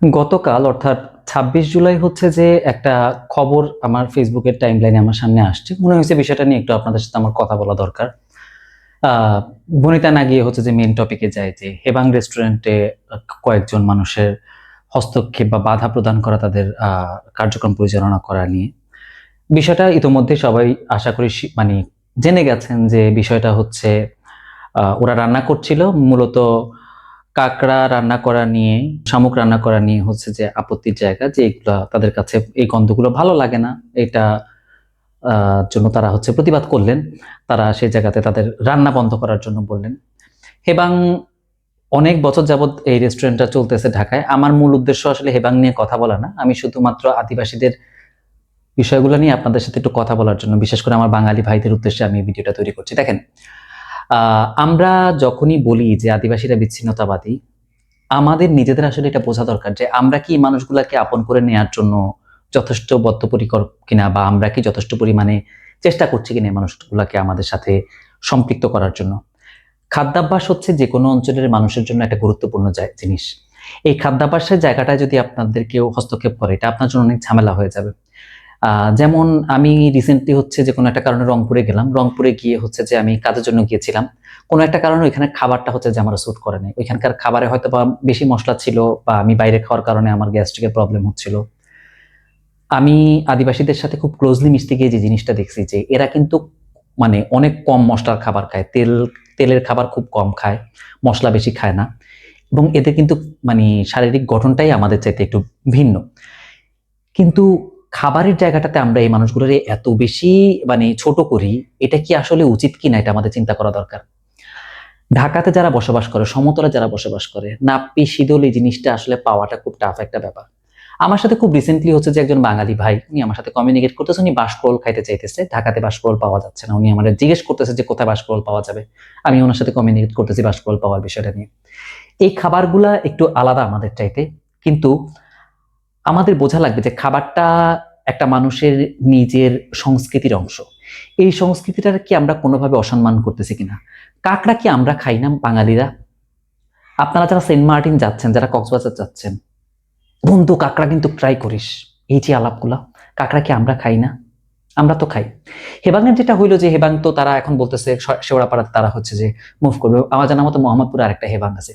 গতকাল, অর্থাৎ ছাব্বিশ জুলাই হচ্ছে যে একটা খবর আমার ফেসবুকের টাইম লাইনে আমার সামনে আসছে। মনে হয়েছে বিষয়টা নিয়ে একটু আপনাদের সাথে আমার কথা বলা দরকার। বনিতা না গিয়ে হচ্ছে যে মেন টপিকে যায় যে হেবাং রেস্টুরেন্টে কয়েকজন মানুষের হস্তক্ষেপ বা বাধা প্রদান করা তাদের কার্যক্রম পরিচালনা করা নিয়ে। বিষয়টা ইতোমধ্যে সবাই আশা করি মানে জেনে গেছেন যে বিষয়টা হচ্ছে ওরা রান্না করছিল। মূলত কাঁকড়া রান্না করা নিয়ে, শামুক রান্না করা নিয়ে হচ্ছে যে আপত্তির জায়গা যে এগুলা তাদের কাছে এই গন্ধগুলো ভালো লাগে না। এটা জন্য তারা হচ্ছে প্রতিবাদ করলেন। তারা সেই জায়গাতে তাদের রান্না বন্ধ করার জন্য বললেন। হেবাং অনেক বছর যাবত এই রেস্টুরেন্টটা চলতেছে ঢাকায়। আমার মূল উদ্দেশ্য আসলে হেবাং নিয়ে কথা বলা না। আমি শুধুমাত্র আদিবাসীদের বিষয়গুলো নিয়ে আপনাদের সাথে একটু কথা বলার জন্য, বিশেষ করে আমার বাঙালি ভাইদের উদ্দেশ্যে আমি ভিডিওটা তৈরি করছি। দেখেন আমরা যখনই বলি যে আদিবাসীরা বিচ্ছিন্নতাবাদী, আমাদের নিজেদের আসলে এটা বোঝা দরকার যে আমরা কি মানুষগুলাকে আপন করে নেওয়ার জন্য যথেষ্ট বদ্ধপরিকর কিনা বা আমরা কি যথেষ্ট পরিমাণে চেষ্টা করছি কিনা মানুষগুলাকে আমাদের সাথে সম্পৃক্ত করার জন্য। খাদ্যাভ্যাস হচ্ছে যে কোনো অঞ্চলের মানুষের জন্য একটা গুরুত্বপূর্ণ জিনিস। এই খাদ্যাভ্যাসের জায়গাটায় যদি আপনাদের কেউ হস্তক্ষেপ করে, এটা আপনার জন্য অনেক ঝামেলা হয়ে যাবে। যেমন আমি রিসেন্টলি হচ্ছে যে কোনো একটা কারণে রংপুরে গেলাম। রংপুরে গিয়ে হচ্ছে যে আমি কাজের জন্য গিয়েছিলাম। কোনো একটা কারণে ওইখানে খাবারটা হচ্ছে যে আমার স্যুট করে নাই। ওইখানকার খাবারে হয়তো বা বেশি মশলা ছিল বা আমি বাইরে খাওয়ার কারণে আমার গ্যাস্ট্রিকের প্রবলেম হচ্ছিল। আমি আদিবাসীদের সাথে খুব ক্লোজলি মিশতে গিয়ে যে জিনিসটা দেখছি যে এরা কিন্তু মানে অনেক কম মশলার খাবার খায়। তেল, তেলের খাবার খুব কম খায়, মশলা বেশি খায় না। এবং এদের কিন্তু মানে শারীরিক গঠনটাই আমাদের চাইতে একটু ভিন্ন। কিন্তু খাবারের জায়গাটাতে আমরা এই মানুষগুলোর এত বেশি মানে ছোট করি, এটা কি আসলে উচিত কিনা এটা আমাদের চিন্তা করা দরকার? ঢাকাতে যারা বসবাস করে, সমতলে যারা বসবাস করে, নাপ্পি শীতল এই জিনিসটা আসলে পাওয়াটা খুব টাফ একটা ব্যাপার। আমার সাথে খুব রিসেন্টলি হচ্ছে যে একজন বাঙালি ভাই, উনি আমার সাথে কমিউনিকেট করতেছে, উনি বাসকরোল খাইতে চাইতেছে। ঢাকাতে বাসকরোল পাওয়া যাচ্ছে না। উনি আমার জিজ্ঞেস করতেছে যে কোথায় বাসকরোল পাওয়া যাবে। আমি ওনার সাথে কমিউনিকেট করতেছি বাসকরোল পাওয়ার বিষয়টা নিয়ে। এই খাবারগুলা একটু আলাদা আমাদের চাইতে, কিন্তু আমাদের বোঝা লাগবে যে খাবারটা একটা মানুষের নিজের সংস্কৃতির অংশ। এই সংস্কৃতিটার কি আমরা কোনোভাবে অসম্মান করতেছি কিনা? কাকড়া কি আমরা খাই না বাঙালিরা? আপনারা যারা সেন্ট মার্টিন যাচ্ছেন, যারা কক্সবাজার যাচ্ছেন, বন্ধু, কাকড়া কিন্তু ট্রাই করিস। এই যে আলাপগুলা, কাকড়া কি আমরা খাই না? আমরা তো খাই। হেবাংয়ের যেটা হইল যে হেবাং তো তারা এখন বলতেছে শেওড়াপাড়াতে তারা হচ্ছে যে মুভ করবে। আমার জানা মতো মোহাম্মদপুরে আরেকটা হেবাং আছে।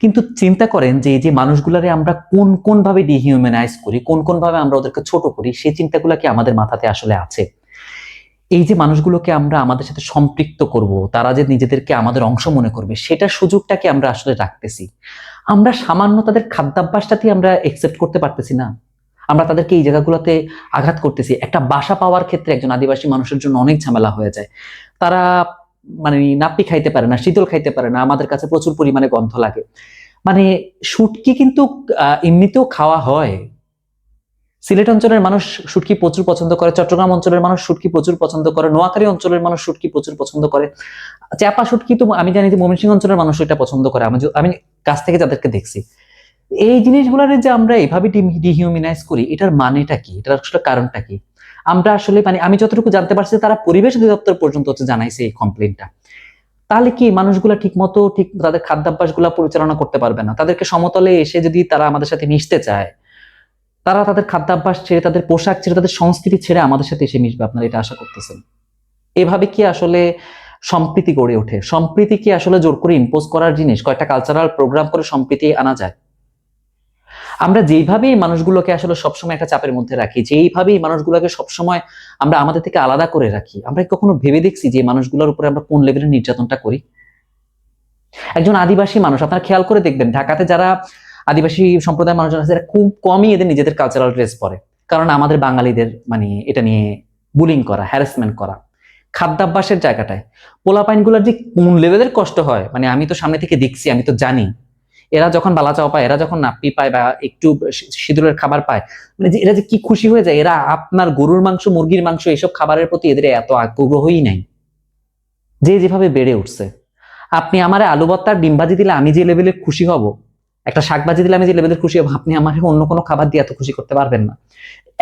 কিন্তু চিন্তা করেন যে এই যে মানুষগুলারে আমরা কোন কোন ভাবে ডিহিউম্যানাইজ করি, কোন কোন ভাবে আমরা ওদেরকে ছোট করি, সেই চিন্তাগুলো কি আমাদের মাথাতে আসলে আছে? এই যে মানুষগুলোকে আমরা আমাদের সাথে সম্পৃক্ত করব, তারা যে নিজেদেরকে আমাদের অংশ মনে করবে, সেটার সুযোগটাকে আমরা আসলে রাখতেছি? আমরা সামান্য তাদের খাদ্যাভ্যাসটাতেই আমরা একসেপ্ট করতে পারতেছি না। আমরা তাদেরকে এই জায়গাগুলোতে আঘাত করতেছি। একটা বাসা পাওয়ার ক্ষেত্রে একজন আদিবাসী মানুষের জন্য অনেক ঝামেলা হয়ে যায়। তারা মানে নাপ্পি খাইতে পারে না, শীতল খাইতে পারে না, আমাদের কাছে প্রচুর পরিমাণে গন্ধ লাগে। মানে শুটকি কিন্তু এমনিতেও খাওয়া হয়। সিলেট অঞ্চলের মানুষ শুটকি প্রচুর পছন্দ করে, চট্টগ্রাম অঞ্চলের মানুষ শুটকি প্রচুর পছন্দ করে, নোয়াখালী অঞ্চলের মানুষ শুটকি প্রচুর পছন্দ করে। চাপা শুটকি তো, আমি জানি যে ময়মনসিংহ অঞ্চলের মানুষ এটা পছন্দ করে, আমি আমি কাছ থেকে যাদেরকে দেখছি। এই জিনিসগুলোর যে আমরা এইভাবে ডিহিউম্যানাইজ করি, এটার মানেটা কি? এটার আসলে কারণটা কি? আমরা আসলে মানে আমি যতটুকু জানতে পারছি, তারা পরিবেশ অধিদপ্তর পর্যন্ত হচ্ছে জানাইছে এই কমপ্লেনটা তাহলে কি মানুষগুলা ঠিক মতো ঠিক তাদের খাদ্যাভ্যাসগুলা পরিচালনা করতে পারবে না? তাদেরকে সমতলে এসে যদি তারা আমাদের সাথে মিশতে চায়, তারা তাদের খাদ্যাভ্যাস ছেড়ে, তাদের পোশাক ছেড়ে, তাদের সংস্কৃতি ছেড়ে আমাদের সাথে এসে মিশবে, আপনারা এটা আশা করতেছেন? এভাবে কি আসলে সম্প্রীতি গড়ে ওঠে? সম্প্রীতি কি আসলে জোর করে ইম্পোজ করার জিনিস? কয়েকটা কালচারাল প্রোগ্রাম করে সম্প্রীতি আনা যায়? আমরা যেইভাবে এই মানুষগুলোকে আসলে সবসময় একটা চাপের মধ্যে রাখি যেইভাবে এই মানুষগুলোকে সবসময় আমরা আমাদের থেকে আলাদা করে রাখি, আমরা কখনো ভেবে দেখছি যে মানুষগুলোর উপরে আমরা কোন লেভেলের নির্যাতনটা করি? একজন আদিবাসী মানুষ, আপনারা খেয়াল করে দেখবেন, ঢাকাতে যারা আদিবাসী সম্প্রদায়ের মানুষজন আছে, এরা খুব কমই এদের নিজেদের কালচারাল ড্রেস পরে। কারণ আমাদের বাঙালিদের মানে এটা নিয়ে বুলিং করা হ্যারাসমেন্ট করা। খাদ্যাভ্যাসের জায়গাটায়। পোলাপাইনগুলোর যে কোন লেভেলের কষ্ট হয় মানে আমি তো সামনে থেকে দেখছি, আমি তো জানি। এরা যখন বালা চাও পায়, এরা যখন নাপ্পি পায় বা একটু সিঁদুরের খাবার পায় মানে যে, এরা যে কি খুশি হয়ে যায়, এরা আপনার গরুর মাংস, মুরগির মাংস, এইসব খাবারের প্রতি এদের এত আগ্রহই নাই। যে যেভাবে বেড়ে উঠছে। আপনি আমার আলু ডিম দিলে আমি যে লেভেলে খুশি হব, একটা শাক ভাজি দিলে আমি যে লেভেলের খুশি হব, আপনি আমার অন্য কোনো খাবার দিয়ে এত খুশি করতে পারবেন না।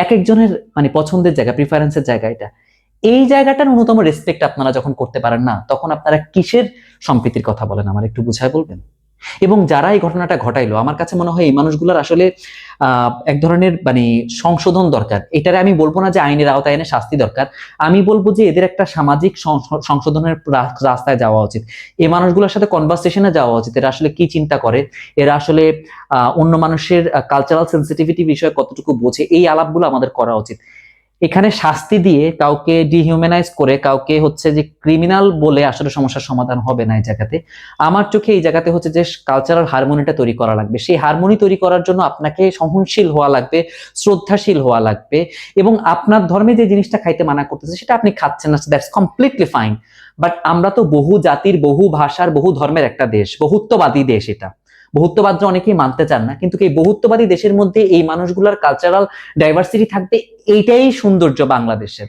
এক একজনের মানে পছন্দের জায়গা প্রিফারেন্সের জায়গা এটা। এই জায়গাটার ন্যূনতম রেসপেক্ট আপনারা যখন করতে পারেন না, তখন আপনারা কিসের সম্প্রীতির কথা বলেন? আমার একটু বুঝায় বলবেন? এবং যারা এই ঘটনাটা ঘটাইলো, আমার কাছে মনে হয় এই মানুষগুলোর আসলে এক ধরনের মানে সংশোধন দরকার। এটারে আমি বলব না যে আইনের আওতায় এনে শাস্তি দরকার। আমি বলব যে এদের একটা সামাজিক সংশোধনের রাস্তায় যাওয়া উচিত। এই মানুষগুলোর সাথে কনভারসেশনে যাওয়া উচিত। এরা আসলে কি চিন্তা করে? এরা আসলে অন্য মানুষের কালচারাল সেন্সিটিভিটি বিষয়ে কতটুকু বোঝে? এই আলাপগুলো আমাদের করা উচিত। এখানে শাস্তি দিয়ে কাউকে ডিহিউম্যানাইজ করে কাউকে হচ্ছে যে ক্রিমিনাল বলে আসলে সমস্যার সমাধান হবে না এই জায়গাতে। আমার চোখে এই জায়গাতে হচ্ছে যে কালচারাল হারমোনিটা তৈরি করা লাগবে। সেই হারমোনি তৈরি করার জন্য আপনাকে সহনশীল হওয়া লাগবে, শ্রদ্ধাশীল হওয়া লাগবে এবং আপনার ধর্মে যে জিনিসটা খাইতে মানা করতেছে সেটা আপনি খাচ্ছেন না দ্যাটস কমপ্লিটলি ফাইন বাট আমরা তো বহু জাতির, বহু ভাষার, বহু ধর্মের একটা দেশ, বহুত্ববাদী দেশ এটা। বহুত্ববাদরা অনেকেই মানতে চান না। কিন্তু এই বহুত্ববাদী দেশের মধ্যে এই মানুষগুলোর কালচারাল ডাইভার্সিটি থাকবে, এইটাই সৌন্দর্য বাংলাদেশের।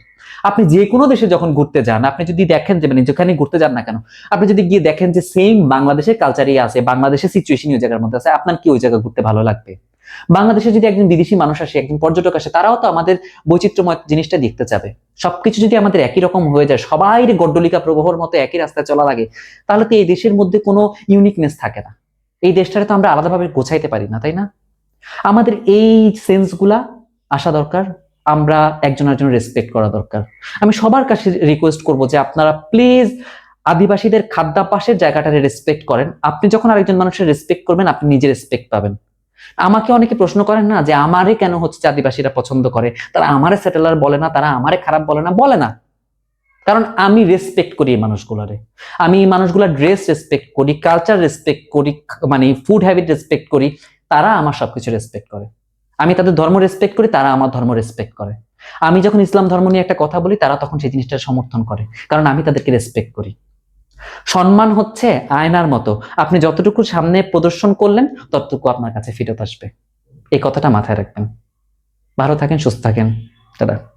আপনি যে কোনো দেশে যখন ঘুরতে যান, আপনি যদি দেখেন যে মানে যেখানে ঘুরতে যান না কেন, আপনি যদি গিয়ে দেখেন যে সেম বাংলাদেশের কালচারই আছে, বাংলাদেশের সিচুয়েশন ওই জায়গার মধ্যে আছে, আপনার কি ওই জায়গা ঘুরতে ভালো লাগবে? বাংলাদেশে যদি একজন বিদেশি মানুষ আসে, একজন পর্যটক আসে, তারাও তো আমাদের বৈচিত্র্যময় জিনিসটা দেখতে যাবে সবকিছু যদি আমাদের একই রকম হয়ে যায় সবাই গড্ডলিকা প্রবাহর মতো একই রাস্তায় চলা লাগে, তাহলে তো এই দেশের মধ্যে কোনো ইউনিকনেস থাকে না। এই দেশটারে তো আমরা আলাদাভাবে গোছাইতে পারি না, তাই না? আমাদের এই সেন্সগুলা আসা দরকার, আমরা একজন একজন রেসপেক্ট করা দরকার। আমি সবার কাছে রিকোয়েস্ট করব যে আপনারা প্লিজ আদিবাসীদের খাদ্যাভ্যাসের জায়গাটারে রেসপেক্ট করেন। আপনি যখন আরেকজন মানুষের রেসপেক্ট করবেন, আপনি নিজে রেসপেক্ট পাবেন। আমাকে অনেকে প্রশ্ন করেন না যে, আমারে কেন হচ্ছে আদিবাসীরা পছন্দ করে? তারা আমারে সেটেলার বলে না, তারা আমারে খারাপ বলে না বলে না। কারণ আমি রেসপেক্ট করি এই মানুষগুলারে। আমি এই মানুষগুলার ড্রেস রেসপেক্ট করি কালচার রেসপেক্ট করি মানে ফুড হ্যাবিট রেসপেক্ট করি, তারা আমার সবকিছু রেসপেক্ট করে। আমি তাদের ধর্ম রেসপেক্ট করি, তারা আমার ধর্ম রেসপেক্ট করে। আমি যখন ইসলাম ধর্ম নিয়ে একটা কথা বলি, তারা তখন সেই জিনিসটা সমর্থন করে, কারণ আমি তাদেরকে রেসপেক্ট করি। সম্মান হচ্ছে আয়নার মতো। আপনি যতটুকু সামনে প্রদর্শন করলেন, ততটুকু আপনার কাছে ফেরত আসবে। এই কথাটা মাথায় রাখবেন। ভালো থাকেন, সুস্থ থাকেন। দাদা